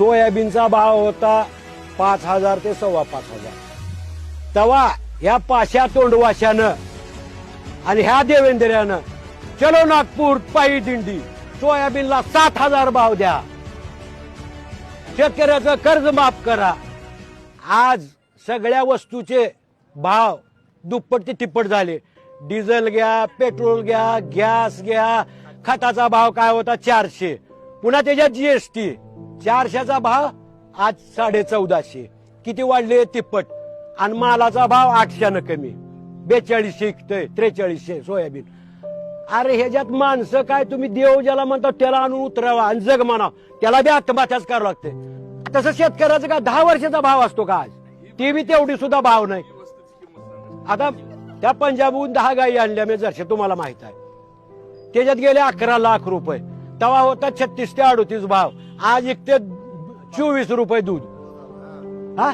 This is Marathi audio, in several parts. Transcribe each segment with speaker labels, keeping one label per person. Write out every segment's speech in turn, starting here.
Speaker 1: सोयाबीनचा भाव होता पाच हजार ते सव्वा पाच हजार. तेव्हा ह्या पाशा तोंडवाशानं आणि ह्या देवेंद्र्यानं चलो नागपूर पायी दिंडी सोयाबीनला सात हजार भाव द्या. शेतकऱ्याचं कर्ज माफ करा. आज सगळ्या वस्तूचे भाव दुप्पट ते तिप्पट झाले. डिझेल घ्या पेट्रोल घ्या गॅस घ्या. खताचा भाव काय होता? चारशे. पुन्हा त्याच्यात जीएसटी चारशेचा भाव आज साडे चौदाशे. किती वाढले? तिप्पट. आणि मालाचा भाव आठशेनं कमी. बेचाळीसशे इकतय त्रेचाळीसशे सोयाबीन. अरे ह्याच्यात माणसं काय? तुम्ही देव ज्याला म्हणता त्याला आणून उतरावा आणि जग म्हणा त्याला बी आत्महत्याच करावं लागते तसं शेतकऱ्याचं का दहा वर्षाचा भाव असतो का आज? ते बी तेवढी सुद्धा भाव नाही. आता त्या पंजाबहून दहा गायी आणल्या मी जरशे तुम्हाला माहीत आहे. त्याच्यात गेले अकरा लाख रुपये. तवा होता छत्तीस ते अडोतीस भाव. आज एक ते चोवीस रुपये दूध. हा?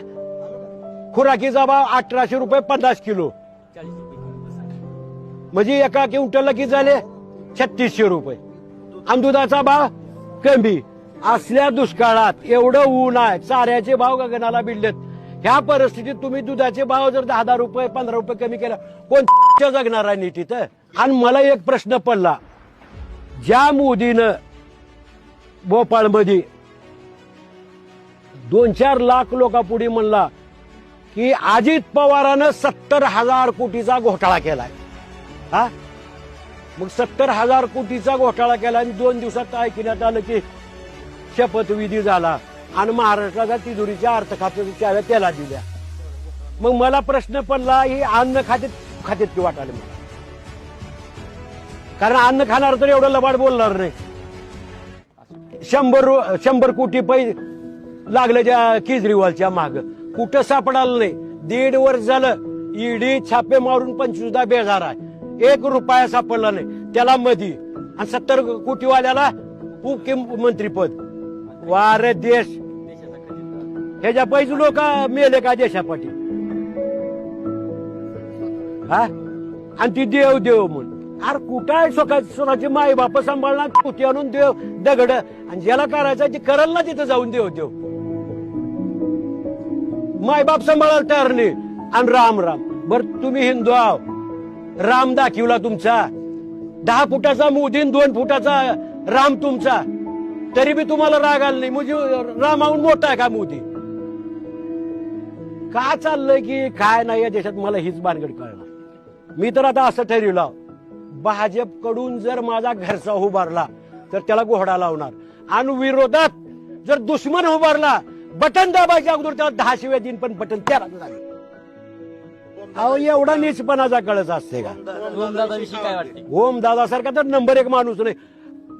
Speaker 1: खुराकीचा भाव अठराशे रुपये पन्नास किलो. म्हणजे एका क्विंटलला किती झाले? छत्तीसशे रुपये. आणि दुधाचा भाव कमी. असल्या दुष्काळात एवढं ऊन आहे चाऱ्याचे भाव गगनाला भिडलेत. ह्या परिस्थितीत तुम्ही दुधाचे भाव जर दहा दहा रुपये पंधरा रुपये कमी केला कोण जगणार आहे नीट इथं आणि मला एक प्रश्न पडला. ज्या मोदीनं भोपाळमध्ये दोन चार लाख लोकांपुढे म्हणला की अजित पवारानं सत्तर हजार कोटीचा घोटाळा केलाय. हा? मग सत्तर हजार कोटीचा घोटाळा केला आणि दोन दिवसात ऐकण्यात आलं की शपथविधी झाला आणि महाराष्ट्राला तिजोरीच्या अर्थ खात्याच्या चाव्या त्याला दिल्या मग मला प्रश्न पडला ही अन्न खात्यात खात्यात की वाटाले मला कारण अन्न खाणार तर एवढं लबाड बोलणार नाही. शंभर शंभर कोटी पै लागलं त्या केजरीवालच्या माग. कुठं सापडालं नाही. दीड वर्ष झालं ईडी छापे मारून पंचवीसदा बेजार आहे. एक रुपया सापडला नाही. त्याला मधी. आणि सत्तर कोटीवाल्याला उपमुख्यमंत्रीपद वारे देश. ह्याच्या पैसे लोक मेले का देशापाठी? हा? आणि ती देव देव म्हणून. अरे कुठं आहे स्वतः स्वतःची माई बाप सांभाळणार? कुठे आणून देव दगड. आणि ज्याला करायचं ते करल ना तिथं जाऊन देव देव माय बाप सांभाळायला तयार नाही. आणि राम राम. बर तुम्ही हिंदू आहो. राम दाखिवला तुमचा. दहा फुटाचा मोदीन दोन फुटाचा राम तुमचा. तरी बी तुम्हाला राग आला नाही. म्हणजे रामाहून मोठा आहे का मोदी? का चाललंय की काय नाही या देशात? मला हीच भानगड कळणार. मी तर आता असं ठरवलं भाजपकडून जर माझा घरचा उभारला तर त्याला घोडा लावणार. आणि विरोधात जर दुश्मन उभारला बटन दाबायच्या अगोदर त्याला दहा शिव्या दिन पण बटन दाबेल. अहो एवढा नीचपणाचा कळच असते का? ओम दादा सारखा तर नंबर एक माणूस नाही.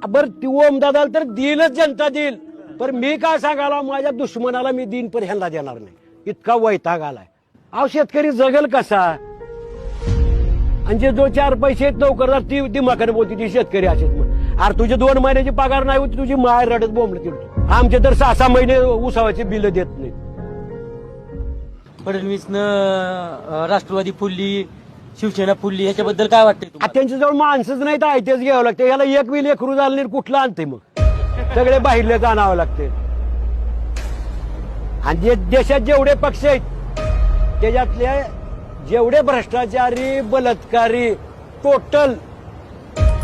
Speaker 1: बर ती ओम दादाला तर देईलच जनता देईल. पण मी काय सांगायला माझ्या दुश्मनाला मी देईन पण ह्यांना देणार नाही. इतका वैताग आलाय. अहो शेतकरी जगल कसा? आणि जे जो चार पैसे आहेत नोकरदार ती दिमाखाने बोलती ती शेतकरी असेल मग अरे तुझे दोन महिन्याची पगार नाही होती तुझी माय रडत बोंबलं तिरतो आमचे तर सहा सहा महिने उसावाचे बिल देत नाहीत.
Speaker 2: फडणवीसनं राष्ट्रवादी फुलली शिवसेना फुलली ह्याच्याबद्दल काय तुम्हाला?
Speaker 1: त्यांच्याजवळ माणसंच नाही तर आयतेच घ्यावं लागते. याला एक बी लेकरू झालं नाही कुठलं आणते मग? सगळे बाहेरले जाणावं लागते. आणि जे देशात जेवढे पक्ष आहेत त्याच्यातले जेवढे भ्रष्टाचारी बलात्कारी टोटल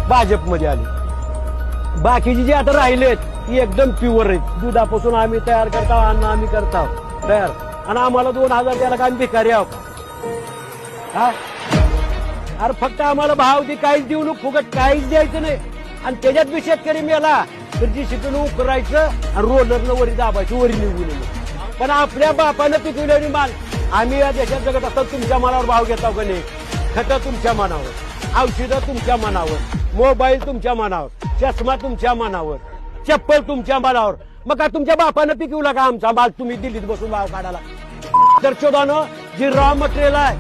Speaker 1: भाजपमध्ये आले. बाकीचे जे आता राहिलेत ती एकदम प्युअर आहेत. दुधापासून आम्ही तयार करतो अन्न आम्ही करतो. तयार. आणि आम्हाला दोन हजार द्यायला का आम्ही भिकारी आहोत? हा? अरे फक्त आम्हाला भाव दे काहीच देऊ नको फुकट काहीच द्यायचं नाही. आणि त्याच्यात बी शेतकरी मेला तर जी शिकून उकरायचं आणि रोलरनं वरी दाबायचं वरी निघून येणं. पण आपल्या बापानं पिकवलेली माल आम्ही या देशात जगत असतात तुमच्या मनावर भाव घेता का नाही? खतं तुमच्या मनावर औषधं तुमच्या मनावर मोबाईल तुमच्या मनावर चष्मा तुमच्या मनावर चप्पल तुमच्या मनावर. मग का तुमच्या बापानं पिकवला का आमचा माल? तुम्ही दिल्लीत बसून भाव काढाला तर शोधानं जी रॉ मटेरियल आहे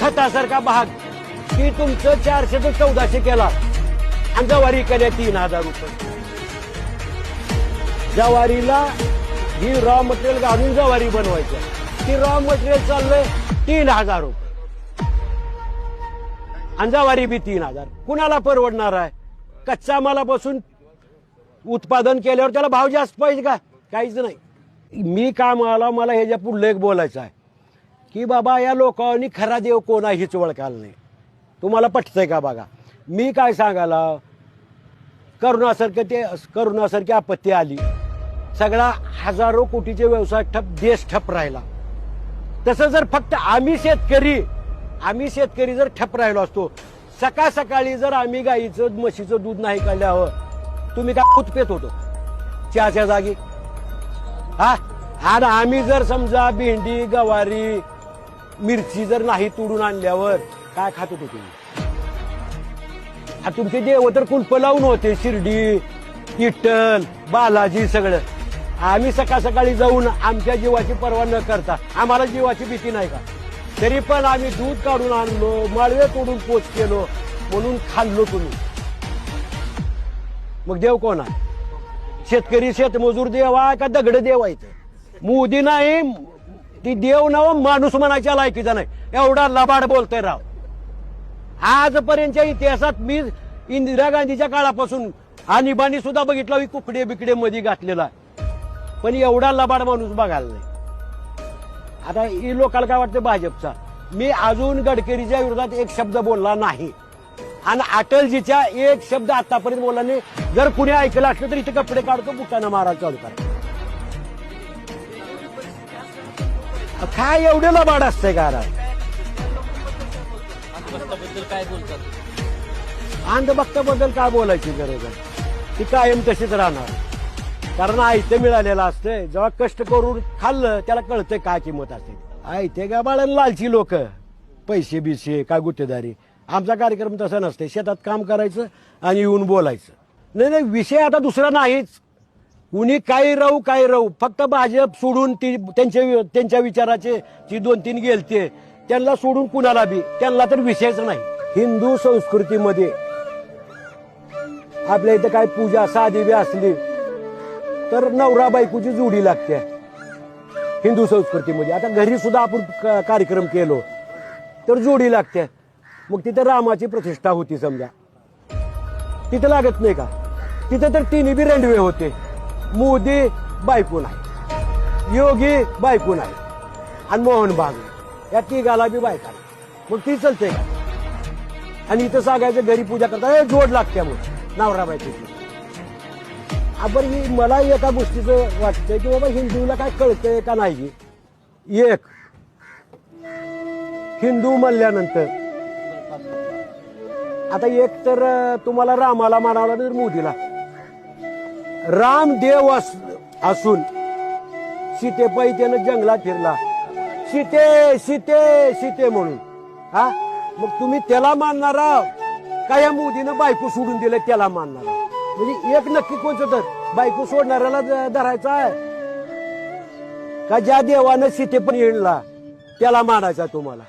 Speaker 1: खतासारखा भाग ती तुमचं चारशे ते चौदाशे केला. आणि जवारी केल्या तीन हजार रुपये. जवारीला ही रॉ मटेरियल घालून जवारी बनवायचं. की रॉ मटेरियल चाललंय तीन हजार रुपये. आणि जवारी बी तीन हजार. कुणाला परवडणार आहे? कच्च्या मालापासून उत्पादन केल्यावर त्याला भाव जास्त पाहिजे का? काहीच नाही. मी काय आला मला ह्याच्या पुढलं एक बोलायचं आहे. की बाबा या लोकांनी खरा देव कोण आहे हीच ओळखाल नाही. तुम्हाला पटतंय का बघा? मी काय सांगायला? करुणासारखं ते करुणासारखी आपत्ती आली. सगळा हजारो कोटीचे व्यवसाय ठप देश ठप राहिला. तसं जर फक्त आम्ही शेतकरी आम्ही शेतकरी जर ठप राहिलो असतो सकाळ सकाळी जर आम्ही गाईचं म्हशीचं दूध नाही काढल्यावर तुम्ही काय उत्पेत होतो? चहाच्या जागी. हा? आणि आम्ही जर समजा भेंडी गवारी मिरची जर नाही तोडून आणल्यावर काय खात होतो तुम्ही? तुमचे देव तर कुलप लावून होते शिर्डी इटल बालाजी सगळं. आम्ही सकाळ सकाळी जाऊन आमच्या जीवाची पर्वा न करता आम्हाला जीवाची भीती नाही का? तरी पण आम्ही दूध काढून आणलो माळवे तोडून पोच केलो म्हणून खाल्लो तुम्ही. मग देव कोण आहे? शेतकरी शेतमजूर देवा का दगड देवायचं मोदी नाही ती देव नव माणूस म्हणायच्या लायकीचा नाही. एवढा लबाड बोलतोय राव. आजपर्यंतच्या इतिहासात मी इंदिरा गांधीच्या काळापासून आणीबाणी सुद्धा बघितला कुकडे बिकडे मध्ये घातलेला पण एवढा लबाड माणूस बघायला नाही. आता ही लोकांना काय वाटतं भाजपचा? मी अजून गडकरीच्या विरोधात एक शब्द बोलला नाही. आणि अटलजीच्या एक शब्द आतापर्यंत बोलला नाही. जर कुणी ऐकलं असलं तर इथे कपडे काढतो बुटानं मारा चालू करा. काय एवढे लबाड असतंय का
Speaker 2: काय बोलतात?
Speaker 1: अंधभक्ताबद्दल काय बोलायची गरज आहे? ती कायम तशीच राहणार. कारण आयते मिळालेलं असतंय. जेव्हा कष्ट करून खाल्लं त्याला कळतंय काय किंमत असते. आयते का बाळा लालची लोक? पैसे बिसे काय गुत्तेदारी. आमचा कार्यक्रम तसा नसते शेतात काम करायचं आणि येऊन बोलायचं. नाही नाही विषय आता दुसरा नाहीच. कुणी काही राहू काय राहू. फक्त भाजप सोडून ती त्यांच्या त्यांच्या विचाराचे जी दोन तीन गेलते त्यांना सोडून कुणाला बी? त्यांना तर विषयच नाही. हिंदू संस्कृतीमध्ये आपल्या इथं काय पूजा साधी बी असली तर नवरा बायकोची जोडी लागते. हिंदू संस्कृतीमध्ये. आता घरी सुद्धा आपण क- कार्यक्रम केलो तर जोडी लागते. मग तिथे रामाची प्रतिष्ठा होती समजा. तिथं लागत नाही का? तिथं तर तिन्ही बी रेंडवे होते. मोदी बायको नाही. योगी बायको नाही. आणि मोहन बाग या तिघाला बी बायका मग ती चलते का? आणि इथं सांगायचं घरी पूजा करता जोड लागते मग नवरा बायकोची. आपण ही मला एका गोष्टीचं वाटतंय की बाबा हिंदूला काय कळतंय का नाही? एक हिंदू म्हणल्यानंतर. आता एक तर तुम्हाला रामाला मानावं तर मोदीला. राम देव अस- असून सीतेपायी त्यानं जंगलात फिरला. सीते सीते सीते म्हणून. हा? मग तुम्ही त्याला मानणारा का या मोदीनं बायको सोडून दिलं त्याला मानणारा म्हणजे एक नक्की कोणचं तर? बायको सोडणाऱ्याला धरायचा आहे. का ज्या देवानं सीते पण येणला त्याला मानायचा तुम्हाला?